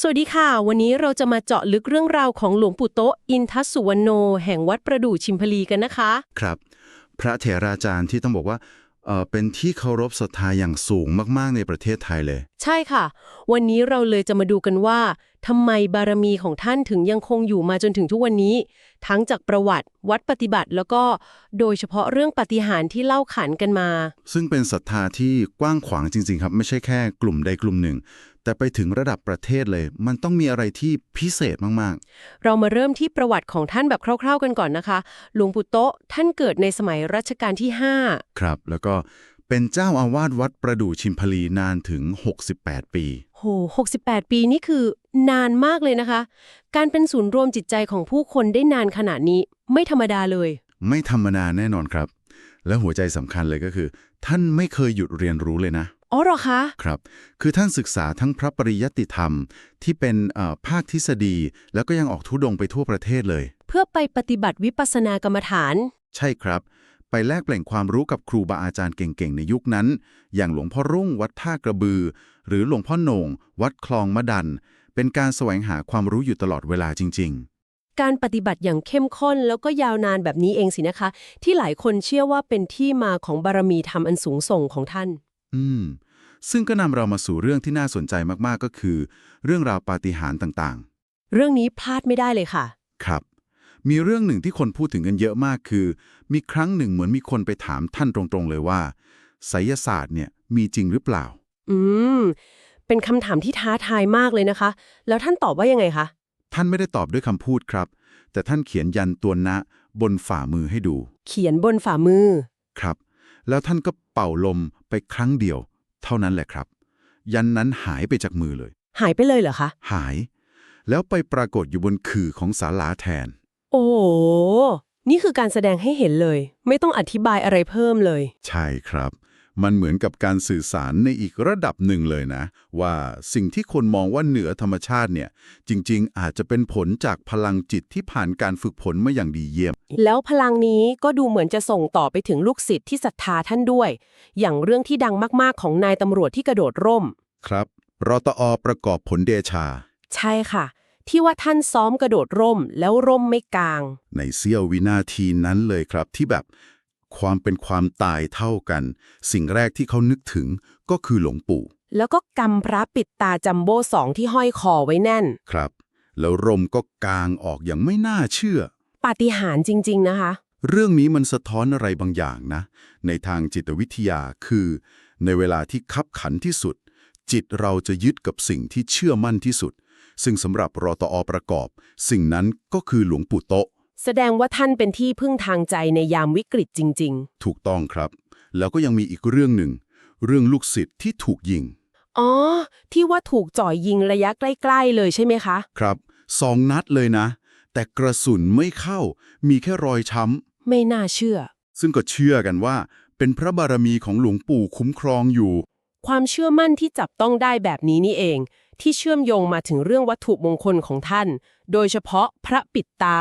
สวัสดีค่ะ วันนี้เราจะมาเจาะลึกเรื่องราวของหลวงปู่โตะอินทัสสุวรรณโน แห่งวัดประดู่ชิมพลีกันนะคะ ครับ พระเถราจารย์ที่ต้องบอกว่าเอ่อเป็นที่เคารพศรัทธาอย่างสูงมาก ๆ ในประเทศไทยเลย ใช่ค่ะ วันนี้เราเลยจะมาดูกันว่าทำไมบารมีของท่านถึงยังคงอยู่มาจนถึงทุกวันนี้ ทั้งจากประวัติวัดปฏิบัติ แล้วก็โดยเฉพาะเรื่องปาฏิหาริย์ที่เล่าขานกันมา ซึ่งเป็นศรัทธาที่กว้างขวางจริง ๆ ครับ ไม่ใช่แค่กลุ่มใดกลุ่มหนึ่ง แต่ไปถึงระดับประเทศเลย มันต้องมีอะไรที่พิเศษมากเรามาเริ่มที่ประวัติของท่านแบบคร่าว ๆ กันก่อนนะคะหลวงปู่โตะท่านเกิดในสมัยรัชกาลที่5ๆครับ แล้วก็เป็นเจ้าอาวาสวัดประดู่ชิมพลีนานถึง 68 ปี โห 68 ปีนี่คือนานมากเลยนะคะ การเป็นศูนย์รวมจิตใจของผู้คนได้นานขนาดนี้ไม่ธรรมดาเลย ไม่ธรรมดาแน่นอนครับ และหัวใจสำคัญเลยก็คือ ท่านไม่เคยหยุดเรียนรู้เลยนะ อ๋อเหรอคะ ครับ คือท่านศึกษาทั้งพระปริยัติธรรมที่เป็นเอ่อภาคทฤษฎี แล้วก็ยังออกทุดงค์ไปทั่วประเทศเลย เพื่อไปปฏิบัติวิปัสสนากรรมฐาน ใช่ครับ ไปแลกเปลี่ยนความรู้กับครูบาอาจารย์เก่งๆ ในยุคนั้น อย่างหลวงพ่อรุ่งวัดท่ากระบือ หรือหลวงพ่อโหน่ง วัดคลองมะดัน เป็นการแสวงหาความรู้อยู่ตลอดเวลาจริงการปฏิบัติอย่างเข้มข้นแล้วก็ยาวนานแบบนี้เองสินะคะ ที่หลายคนเชื่อว่าเป็นที่มาของบารมีธรรมอันสูงส่งของท่านๆอืม ซึ่งก็นำเรามาสู่เรื่องที่น่าสนใจมากๆก็คือ เรื่องราวปาฏิหาริย์ต่างเรื่องนี้พลาดไม่ได้เลยค่ะ ๆ ครับ มีเรื่องหนึ่งที่คนพูดถึงกันเยอะมากคือ มีครั้งหนึ่งเหมือนมีคนไปถามท่านตรงๆเลยว่าไสยศาสตร์เนี่ยมีจริงหรือเปล่า อืม เป็นคำถามที่ท้าทายมากเลยนะคะ แล้วท่านตอบว่ายังไงคะ ท่านไม่ได้ตอบด้วยคำพูดครับ แต่ท่านเขียนยันตัวนะบนฝ่ามือให้ดูเขียนบนฝ่ามือ ครับ แล้วท่านก็เป่าลมไปครั้งเดียว เท่านั้นแหละครับ ยันนั้นหายไปจากมือเลย หายไปเลยเหรอคะ หาย แล้วไปปรากฏอยู่บนขื่อของศาลาแทน โอ้โหนี่คือการแสดงให้เห็นเลย ไม่ต้องอธิบายอะไรเพิ่มเลย ใช่ครับ มันเหมือนกับการสื่อสารในอีกระดับหนึ่งเลยนะ ว่าสิ่งที่คนมองว่าเหนือธรรมชาติเนี่ย จริง ๆ อาจจะเป็นผลจากพลังจิตที่ผ่านการฝึกฝนมาอย่างดีเยี่ยม แล้วพลังนี้ก็ดูเหมือนจะส่งต่อไปถึงลูกศิษย์ที่ศรัทธาท่านด้วย อย่างเรื่องที่ดังมากๆของนายตำรวจที่กระโดดร่ม ครับรตอประกอบผลเดชา ใช่ค่ะ ที่ว่าท่านซ้อมกระโดดร่มแล้วร่มไม่กลาง ในเสี้ยววินาทีนั้นเลยครับที่แบบความเป็นความตายเท่ากัน สิ่งแรกที่เขานึกถึงก็คือหลวงปู่ แล้วก็กำพระปิดตาจัมโบ้สองที่ห้อยคอไว้แน่น ครับ แล้วลมก็กางออกอย่างไม่น่าเชื่อ ปาฏิหาริย์จริง ๆ นะคะ เรื่องนี้มันสะท้อนอะไรบางอย่างนะ ในทางจิตวิทยาคือ ในเวลาที่คับขันที่สุด จิตเราจะยึดกับสิ่งที่เชื่อมั่นที่สุด ซึ่งสำหรับรอตอประกอบ สิ่งนั้นก็คือหลวงปู่โตะแสดงว่าท่านเป็นที่พึ่งทางใจในยามวิกฤตจริงถูกต้องครับ แล้วก็ยังมีอีกเรื่องหนึ่ง เรื่องลูกศิษย์ที่ถูกยิงๆอ๋อ ที่ว่าถูกจ่อยยิงระยะใกล้ ๆ เลยใช่ไหมคะ ครับสองนัดเลยนะ แต่กระสุนไม่เข้า มีแค่รอยช้ไม่น่าเชื่อำ ซึ่งก็เชื่อกันว่า เป็นพระบารมีของหลวงปู่คุ้มครองอยู่ ความเชื่อมั่นที่จับต้องได้แบบนี้นี่เอง ที่เชื่อมโยงมาถึงเรื่องวัตถุมงคลของท่าน โดยเฉพาะพระปิดตา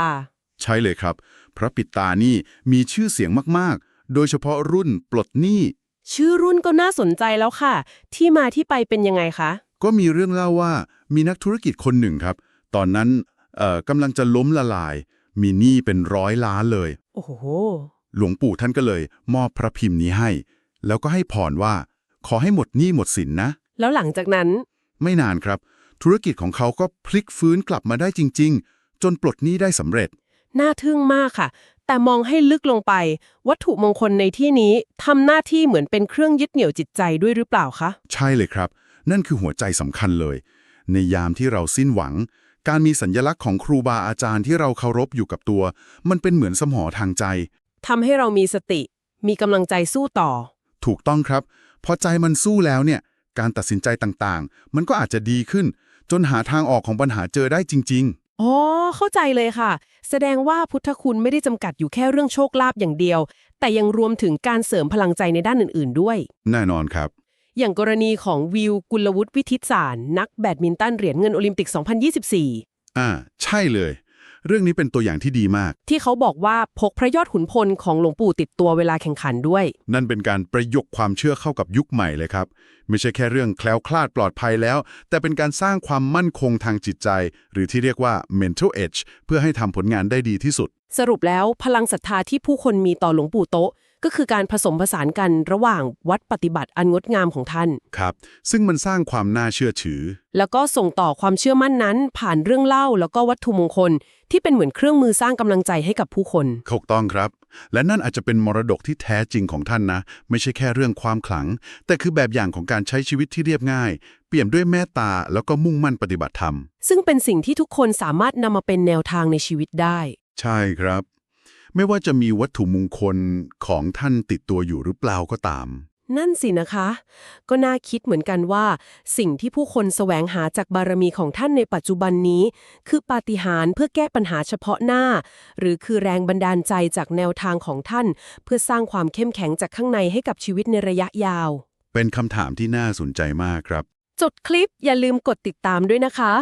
ใช่เลยครับ พระปิดตานี่มีชื่อเสียงมากๆ โดยเฉพาะรุ่นปลดหนี้ ชื่อรุ่นก็น่าสนใจแล้วค่ะ ที่มาที่ไปเป็นยังไงคะ ก็มีเรื่องเล่าว่ามีนักธุรกิจคนหนึ่งครับ ตอนนั้นเอ่อ กำลังจะล้มละลาย มีหนี้เป็นร้อยล้านเลย โอ้โห หลวงปู่ท่านก็เลย มอบพระพิมพ์นี้ให้ แล้วก็ให้พรว่า ขอให้หมดหนี้หมดสินนะ แล้วหลังจากนั้น ไม่นานครับ ธุรกิจของเขาก็พลิกฟื้นกลับมาได้จริง ๆ จนปลดหนี้ได้สำเร็จ น่าทึ่งมากค่ะ แต่มองให้ลึกลงไป วัตถุมงคลในที่นี้ทำหน้าที่เหมือนเป็นเครื่องยึดเหนี่ยวจิตใจด้วยหรือเปล่าคะ ใช่เลยครับ นั่นคือหัวใจสำคัญเลย ในยามที่เราสิ้นหวัง การมีสัญลักษณ์ของครูบาอาจารย์ที่เราเคารพอยู่กับตัว มันเป็นเหมือนสมอทางใจทำให้เรามีสติ มีกำลังใจสู้ต่อ ถูกต้องครับพอใจมันสู้แล้วเนี่ย การตัดสินใจต่างๆ มันก็อาจจะดีขึ้น จนหาทางออกของปัญหาเจอได้จริงอ๋อเข้าใจเลยค่ะ แสดงว่าพุทธคุณไม่ได้จำกัดอยู่แค่เรื่องโชคลาภอย่างเดียว แต่ยังรวมถึงการเสริมพลังใจในด้านอื่น ๆ ด้วยๆแน่นอนครับ อย่างกรณีของวิวกุลวุฒิวิทิตสารนักแบดมินตันเหรียญเงินโอลิมปิก 2024 อ่า ใช่เลย เรื่องนี้เป็นตัวอย่างที่ดีมาก ที่เขาบอกว่าพกพระยอดขุนพลของหลวงปู่ติดตัวเวลาแข่งขันด้วย นั่นเป็นการประยกความเชื่อเข้ากับยุคใหม่เลยครับ ไม่ใช่แค่เรื่องแคล้วคลาดปลอดภัยแล้ว แต่เป็นการสร้างความมั่นคงทางจิตใจ หรือที่เรียกว่า mental edge เพื่อให้ทำผลงานได้ดีที่สุด สรุปแล้วพลังศรัทธาที่ผู้คนมีต่อหลวงปู่โตะ ก็คือการผสมผสานกันระหว่างวัดปฏิบัติอันงดงามของท่าน ครับ ซึ่งมันสร้างความน่าเชื่อถือ แล้วก็ส่งต่อความเชื่อมั่นนั้น ผ่านเรื่องเล่าแล้วก็วัตถุมงคล ที่เป็นเหมือนเครื่องมือสร้างกำลังใจให้กับผู้คน ถูกต้องครับ และนั่นอาจจะเป็นมรดกที่แท้จริงของท่านนะ ไม่ใช่แค่เรื่องความขลัง แต่คือแบบอย่างของการใช้ชีวิตที่เรียบง่าย เปี่ยมด้วยเมตตาแล้วก็มุ่งมั่นปฏิบัติธรรม ซึ่งเป็นสิ่งที่ทุกคนสามารถนำมาเป็นแนวทางในชีวิตได้ ใช่ครับ ไม่ว่าจะมีวัตถุมงคลของท่านติดตัวอยู่หรือเปล่าก็ตาม นั่นสินะคะ ก็น่าคิดเหมือนกันว่า สิ่งที่ผู้คนแสวงหาจากบารมีของท่านในปัจจุบันนี้ คือปาฏิหาริย์เพื่อแก้ปัญหาเฉพาะหน้า หรือคือแรงบันดาลใจจากแนวทางของท่าน เพื่อสร้างความเข้มแข็งจากข้างในให้กับชีวิตในระยะยาว เป็นคำถามที่น่าสนใจมากครับ จดคลิปอย่าลืมกดติดตามด้วยนะคะ